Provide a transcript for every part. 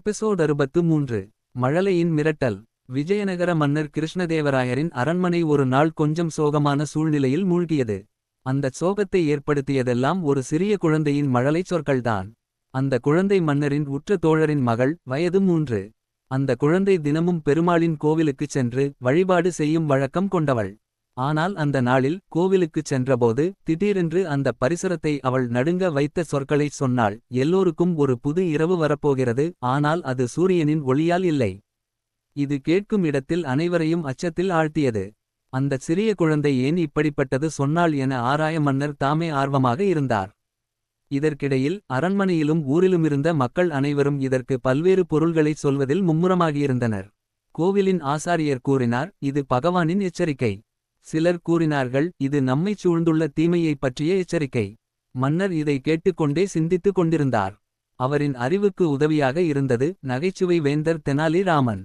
Episode அறுபத்து மூன்று மழலையின் மிரட்டல். விஜயநகர மன்னர் கிருஷ்ணதேவராயரின் அரண்மனை ஒரு நாள் கொஞ்சம் சோகமான சூழ்நிலையில் மூழ்கியது. அந்தச் சோகத்தை ஏற்படுத்தியதெல்லாம் ஒரு சிறிய குழந்தையின் மழலைச் சொற்கள்தான். அந்த குழந்தை மன்னரின் உற்ற தோழரின் மகள் வயது மூன்று. அந்த குழந்தை தினமும் பெருமாளின் கோவிலுக்குச் சென்று வழிபாடு செய்யும் வழக்கம் கொண்டவள். ஆனால் அந்த நாளில் கோவிலுக்குச் சென்றபோது திடீரென்று அந்த பரிசரத்தை அவள் நடுங்க வைத்த சொற்களைச் சொன்னாள் எல்லோருக்கும் ஒரு புது இரவு வரப்போகிறது ஆனால் அது சூரியனின் ஒளியால் இல்லை. இது கேட்கும் இடத்தில் அனைவரையும் அச்சத்தில் ஆழ்த்தியது. அந்தச் சிறிய குழந்தை ஏன் இப்படிப்பட்டது சொன்னாள் என ஆராய மன்னர் தாமே ஆர்வமாக இருந்தார். இதற்கிடையில் அரண்மனையிலும் ஊரிலுமிருந்த மக்கள் அனைவரும் இதற்கு பல்வேறு பொருள்களைச் சொல்வதில் மும்முரமாகியிருந்தனர். கோவிலின் ஆசாரியர் கூறினார் இது பகவானின் எச்சரிக்கை. சிலர் கூறினார்கள் இது நம்மைச் சூழ்ந்துள்ள தீமையைப் பற்றிய எச்சரிக்கை. மன்னர் இதை கேட்டுக்கொண்டே சிந்தித்துக் கொண்டிருந்தார். அவரின் அறிவுக்கு உதவியாக இருந்தது நகைச்சுவை வேந்தர் தெனாலி ராமன்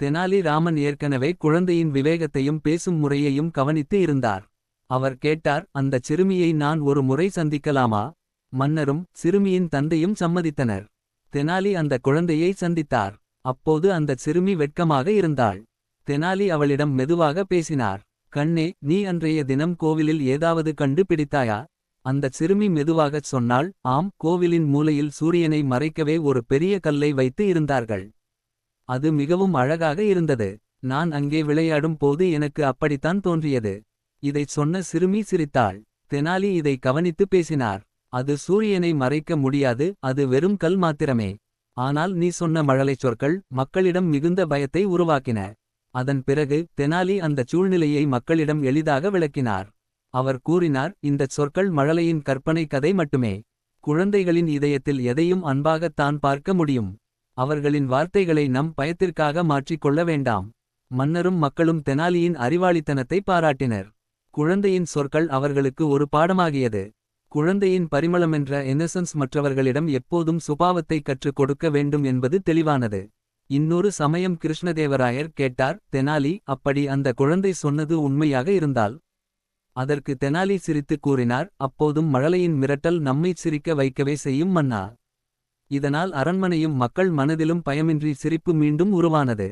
தெனாலி ராமன் ஏற்கனவே குழந்தையின் விவேகத்தையும் பேசும் முறையையும் கவனித்து இருந்தார். அவர் கேட்டார் அந்தச் சிறுமியை நான் ஒரு முறை சந்திக்கலாமா? மன்னரும் சிறுமியின் தந்தையும் சம்மதித்தனர். தெனாலி அந்த குழந்தையை சந்தித்தார். அப்போது அந்தச் சிறுமி வெட்கமாக இருந்தாள். தெனாலி அவளிடம் மெதுவாக பேசினார். கண்ணே நீ அன்றைய தினம் கோவிலில் ஏதாவது கண்டு பிடித்தாயா அந்தச் சிறுமி மெதுவாகச் சொன்னாள் ஆம் கோவிலின் மூலையில் சூரியனை மறைக்கவே ஒரு பெரிய கல்லை வைத்து இருந்தார்கள். அது மிகவும் அழகாக இருந்தது. நான் அங்கே விளையாடும் போது எனக்கு அப்படித்தான் தோன்றியது. இதைச் சொன்ன சிறுமி சிரித்தாள். தெனாலி இதை கவனித்து பேசினார். அது சூரியனை மறைக்க முடியாது அது வெறும் கல் மாத்திரமே. ஆனால் நீ சொன்ன மழலைச் சொற்கள் மக்களிடம் மிகுந்த பயத்தை உருவாக்கின. அதன் பிறகு தெனாலி அந்தச் சூழ்நிலையை மக்களிடம் எளிதாக விளக்கினார். அவர் கூறினார் இந்தச் சொற்கள் மழலையின் கற்பனை கதை மட்டுமே. குழந்தைகளின் இதயத்தில் எதையும் அன்பாகத் தான் பார்க்க முடியும். அவர்களின் வார்த்தைகளை நம் பயத்திற்காக மாற்றிக் கொள்ள வேண்டாம். மன்னரும் மக்களும் தெனாலியின் அறிவாளித்தனத்தை பாராட்டினர். குழந்தையின் சொற்கள் அவர்களுக்கு ஒரு பாடமாகியது. குழந்தையின் பரிமளமென்ற இன்னசென்ஸ் மற்றவர்களிடம் எப்போதும் சுபாவத்தை கற்றுக் கொடுக்க வேண்டும் என்பது தெளிவானது. இன்னொரு சமயம் கிருஷ்ணதேவராயர் கேட்டார் தெனாலி அப்படி அந்த குழந்தை சொன்னது உண்மையாக இருந்தால்? அதற்கு தெனாலி சிரித்துக் கூறினார் அப்போதும் மழலையின் மிரட்டல் நம்மைச் சிரிக்க வைக்கவே செய்யும் மன்னா. இதனால் அரண்மனையும் மக்கள் மனதிலும் பயமின்றி சிரிப்பு மீண்டும் உருவானது.